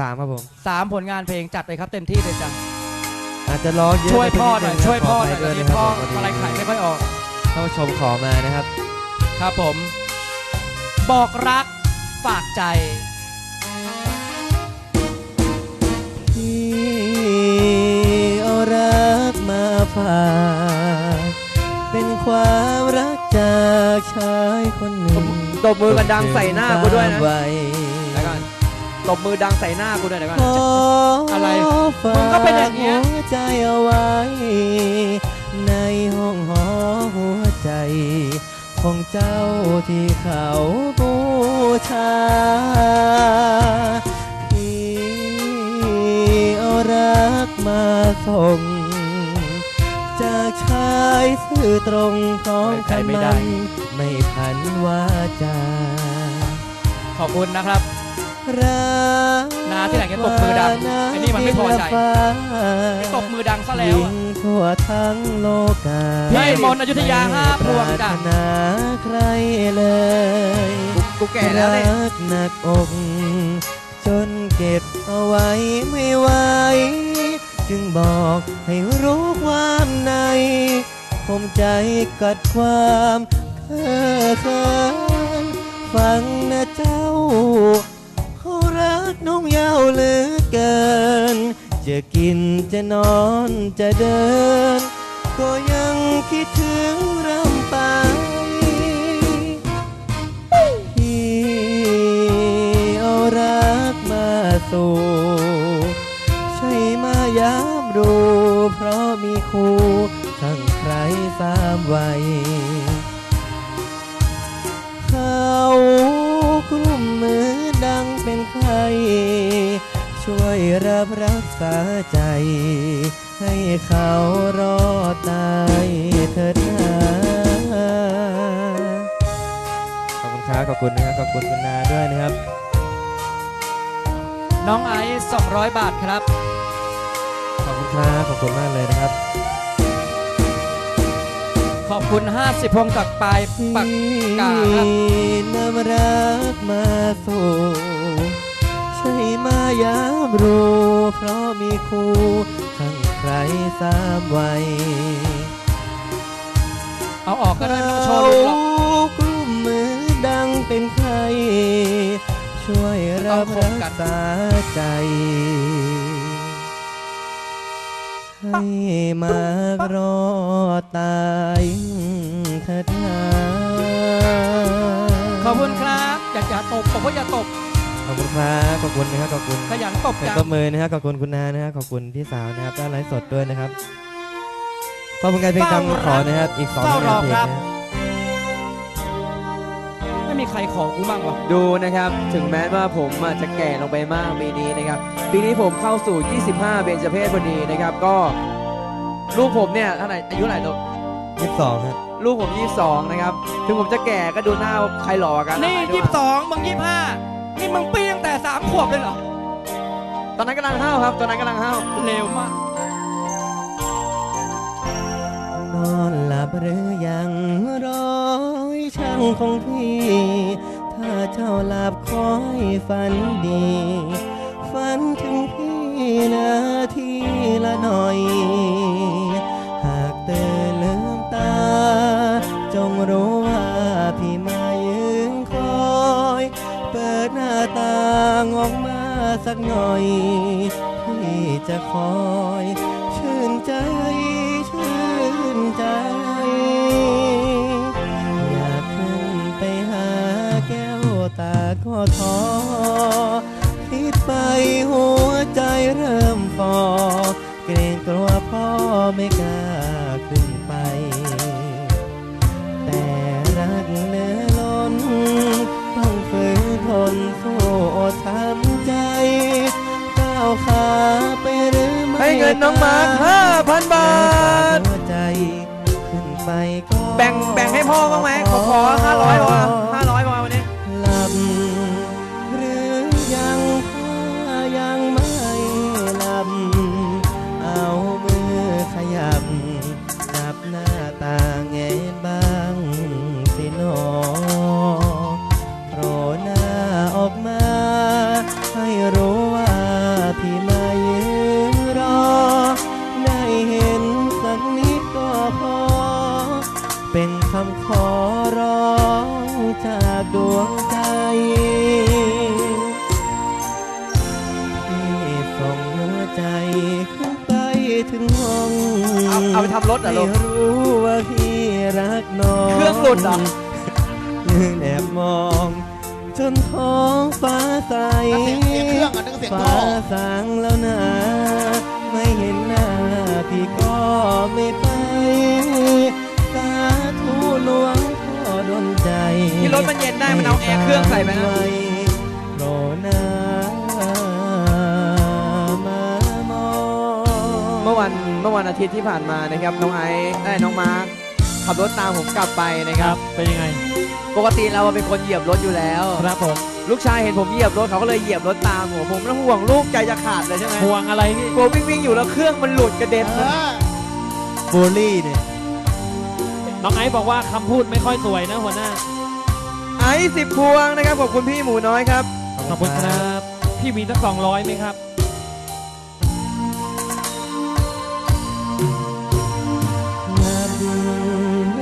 สามครับผม สามผลงานเพลงจัดเลยครับเต็มที่เลยจ้ะอาจจะร้องเยอะช่วยไปพ่อดหน่อยงะช่วยพ่อหน่อยขตออนไปนี้ด้วยพ่อนะครับอะไรขายไม่ค่อยออกท่านผู้ชมขอมานะครับ ครับผม บอกรักฝากใจที่เอารักมาฝากเป็นความรักจากชายคนหนึ่งตบมือกันดังใส่หน้ากูด้วยนะไว้แล้วกัน ตบมือดังใส่หน้ากูด้วยเดี๋ยวก่อนขออะไรฝามึงก็เป็นอย่างเงี้ยหัวใจเอาไว้ ในห้องหอหัวใจ ของเจ้าที่เขาบูชาที่เอารักมาส่ง จากชายซื่อตรงพร้อมไว้ใจไม่ได้คำมันไม่พันวาจาขอบคุณนะครับ รักนาที่ไหนแกตบมือดังไอ้นี่มันไม่พอใจตบมือดังซะแล้วยิ่อะงทั่วทั้งโลกาพี่มนต์อยุธยาห้าพวงจ้ะไม่ปรารถนาใครเลยกูกูแก่แล้วเนี่ยรักหนักอกจนเก็บเอาไว้ไม่ไหวจึงบอกให้รู้ความในผมใจกัดความเพ้อเคินฟังนะเจ้าเขารั กน้องยาวเหลือเกิน จะกินจะนอนจะเดิน ก็ยังคิดถึงรำไปที่เอารักมาสู่ใช่มายามดู เพราะมีคู่ทั้งใครสามวั ช่วยรับรักษาใจ ให้เขารอดตายเถิดนาขอบคุณครับขอบคุณนะครับขอบคุณคุณนาด้วยนะครับ น้องไอซ์200 บาทครับ ขอบคุณครับขอบคุณมากเลยนะครับ ขอบคุณ 50พวงตักปลายปากกาครับ นำรักมาสู่ใช่มา ยามรู้เพราะมีคู่ทั้งใครสามวัยเอาออกก็ได้ไม่ต้องโชว์ลุงหรอกกลุ่มมือดังเป็นใคร ช่วยรับต้องครับกกันษาใจ ให้มารอตาย อบคุณครับขอบคุณนะครับขอบคุณขยันตบเป็นจังตบมือนะครับขอบคุณคุณนานะครับขอบคุณพี่สาวนะครับด้านไลฟ์สดด้วยนะครับขอบคุณการเพลงคำขอนะครับอีกสองผลงานเพลงนะครับ ไม่มีใครขอกูบ้างวะดูนะครับ ถึงแม้ว่าผมอาจจะแก่ลงไปมากปีนี้นะครับ ปีนี้ผมเข้าสู่ 25 เบญจเพศพอดีนะครับ ก็ลูกผมเนี่ยเท่าไหร่อายุเท่าไหร่ลูกยี่สิบสองครับลูกผม 22 นะครับ ถึงผมจะแก่ก็ดูหน้าใครหล่อกว่ากันนี่ะยี่สิบสองมึงยี่สิบห้านี่ มึงปีตั้งแต่สามขวบเลยเหรอ ตอนนั้นกำลังห้าวครับ ตอนนั้นกำลังห้าวเร็วมาก นอนหลับหรือยังร้อยช่างของพี่ ถ้าเจ้าหลับคอยฝันดีางออกมาสักหน่อยพี่จะคอยชื่นใจชื่นใจอยากขึ้นไปหาแก้วตาก็ท้อคิดไปหัวใจเริ่มฟอเกรงกลัวพ่อไม่กล้า นน้องมาร์ค5,000บาทหัวใจขึ้นไปก็แบ่งแบ่งให้พ่อบ้างไหมขอขอ500พอ500พ จากดวงใจที่ส่งหัวใจขึ้นไปถึงห้องเอาไปทำรถเหรอลูก ให้รู้ว่าพี่รักน้อง เครื่องหลุดเหรยืนแอบมอง จนท้องฟ้าใสเสียงเครื่องอะนั่กเสียงท่อ ฟ้าสางแล้วนะ ไม่เห็นน้ อวันอาทิตย์ที่ผ่านมานะครับน้องไอซ์เอ้ยน้องมาร์คขับรถตามผมกลับไปนะคครัรับ บ เป็นยังไง ปกติเราเป็นคนเหยียบรถอยู่แล้ว ครับผม ลูกชายเห็นผมเหยียบรถเขาก็เลยเหยียบรถตามผมผมแล้วห่วงลูกใจจะขาดเลยใช่ไหมห่วงอะไรพี่กลัววิ่งวิ่งๆอยู่แล้วเครื่องมันหลุดกระเด็นเออบูลลี่เนี่ย น้องไอซ์บอกว่าคำพูดไม่ค่อยสวยนะหัวหน้า ไอซ์สิบพวงนะครับขอบคุณพี่หมูน้อยครับ ขอบคุณครับ พี่มีสักสองร้อยไหมครับ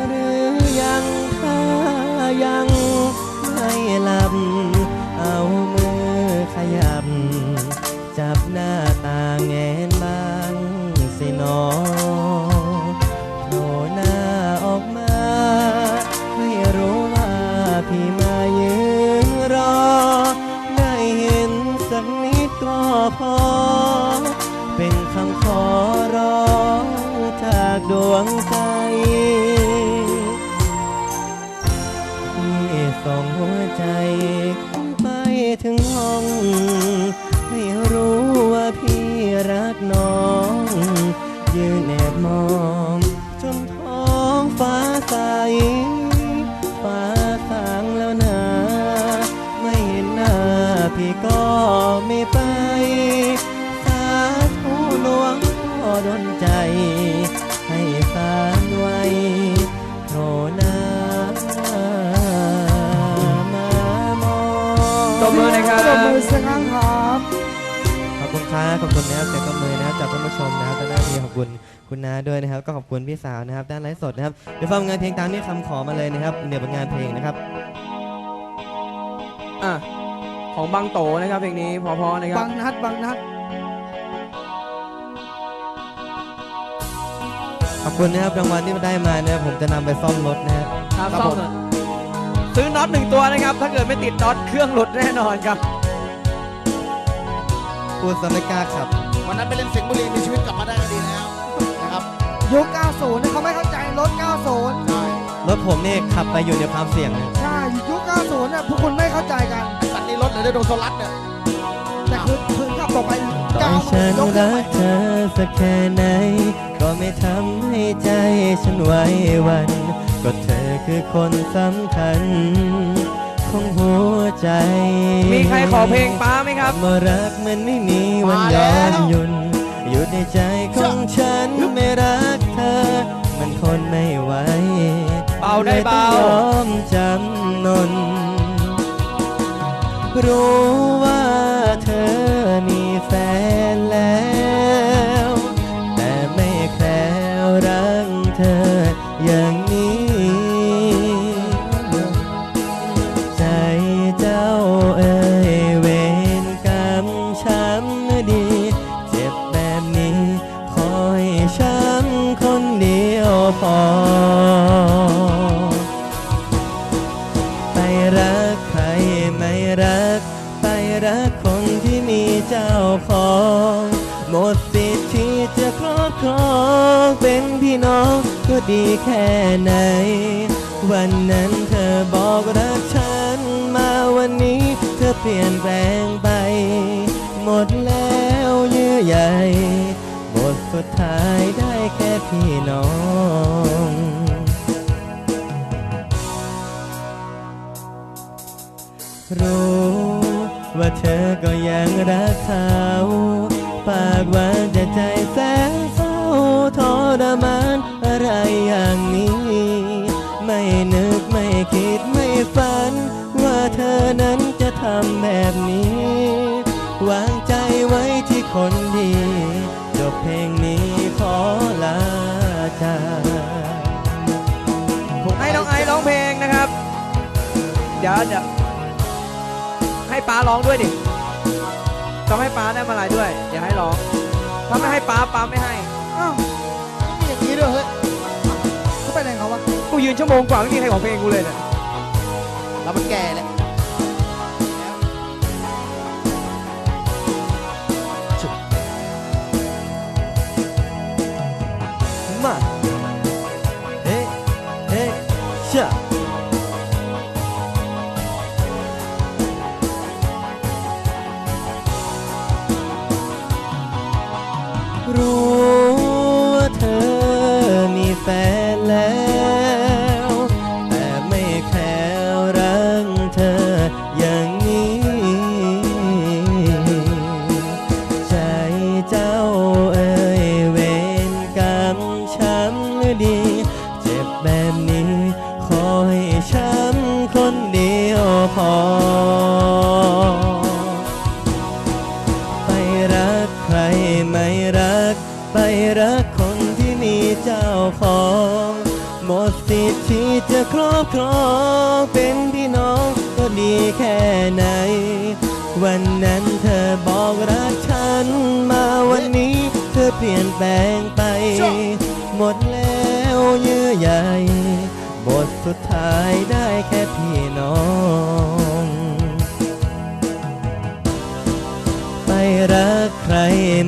หรือยังถ้ายังไม่หลับ เอามือขยับ จับหน้าตาแงนบางสิหนอโผล่หน้าออกมาให้รู้ว่าพี่มายืนรอ ได้เห็นสักนิดก็พอ เป็นคำขอร้อง จากดวงใจที่ส่งหัวใจไปถึงห้อง ขอบคุณนะครับเสียงตบมือนะครับจากท่านผู้ชมนะครับด้านหน้ามีขอบคุณคุณน้าด้วยนะครับ ก็ขอบคุณพี่สาวนะครับ ด้านไลฟ์สดนะครับเดี๋ยวฟังงานเพลงตามที่คำขอมาเลยนะครับเดี๋ยวผลงานเพลงนะครับอะของบังโตนะครับเพลงนี้เพอๆนะครับบางนัดบางนัดขอบคุณนะครับรางวัลที่ได้มานะครับผมจะนำไปซ่อมรถนะครับครับครับซ่อมผมหน่อยซื้อน็อตหนึ่งตัวนะครับ ถ้าเกิดไม่ติดน็อตเครื่องหลุดแน่นอนครับ พูดซะไม่กล้าขับ วันนั้นไปเล่นสิงห์บุรีมีชีวิตกลับมาได้ก็ดีแล้วนะครับยุค 90เนี่ยเขาไม่เข้าใจรถ 90 ใช่รถผมนี่ขับไปอยู่ในความเสี่ยงนะใช่ยุค 90เนี่ยพวกคุณไม่เข้าใจกัน สันนี้รถเลยได้โดนโซลัสเนี่ยแต่คือคืนขับต่อไปต่อฉันรักเธอสักแค่ไหน ก็ไม่ทำให้ใจฉันไหว้หวัน ก็เธอคือคนสำคัญ ของหัวใจ มีใครขอเพลงป้าไหมครับคำว่ารักมันไม่มีวันย้อนหยุนหยุดในใจของฉันไม่รักเธอ มันทนไม่ไหวเบาได้เบาลยต้องยอมจำนนรู้ว่า พี่น้องก็ดีแค่ไหน วันนั้นเธอบอกรักฉัน มาวันนี้เธอเปลี่ยนแปลงไป หมดแล้วเยื่อใยบทสุดท้ายได้แค่พี่น้องรู้ว่าเธอก็ยังรักเขา ปากหวาน รมานอะไรอย่างนี้ ไม่นึกไม่คิดไม่ฝัน ว่าเธอนั้นจะทำแบบนี้ วางใจไว้ที่คนดี จบเพลงนี้ขอลาจากให้น้องไอร้องเพลงนะครับ เดี๋ยวเดี๋ยวให้ป้าร้องด้วยดิต้องให้ป้าได้มาลายด้วย เดี๋ยวให้ร้อง ถ้าไม่ให้ป้าป้าไม่ให้ ยืนชั่วโมงกว่าไม่มีใครขอเพลงกูเลยเนี่ยเรามันแก่แหละ ขอให้ช้ำคนเดียวพอ ไปรักใครไม่รัก ไปรักคนที่มีเจ้าของหมดสิทธิ์ที่จะครอบครองเป็นพี่น้องก็ดีแค่ไหน วันนั้นเธอบอกรักฉันมาวันนี้เธอเปลี่ยนแปลงไป หมดแล้วเยื่อใย บทสุดท้ายได้แค่พี่น้อง ไปรักใคร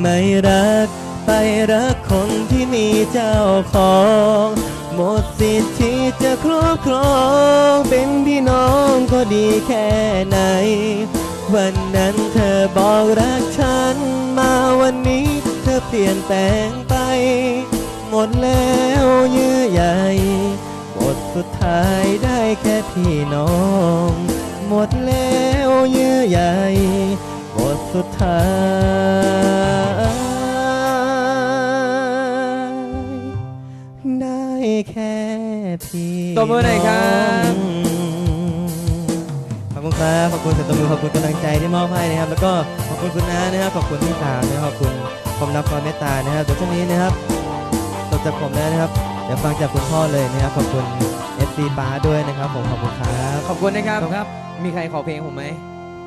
ไม่รัก ไปรักคนที่มีเจ้าของ หมดสิทธิ์ที่จะครอบครอง เป็นพี่น้องก็ดีแค่ไหน วันนั้นเธอบอกรักฉัน มาวันนี้เธอเปลี่ยนแปลงไป หมดแล้วเยื่อใยบทสุดท้ายได้แค่พี่น้อง หมดแล้วเยื่อใยบทสุดท้ายได้แค่พี่ตบมือหน่อยครับขอบคุณครับขอบคุณเสียงตบมือขอบคุณกำลังใจที่มอบให้นะครับ แล้วก็ขอบคุณคุณน้านะครับขอบคุณพี่สาวนะครับขอบคุณความรักความเมตตานะครับเดี๋ยวช่วงนี้นะครับจบจากผมแล้วนะครับเดี๋ยวฟังจากคุณพ่อเลยนะครับขอบคุณ FC ป้าด้วยนะครับผมขอบคุณครับ ขอบคุณนะครับครับมีใครขอเพลงผมไหม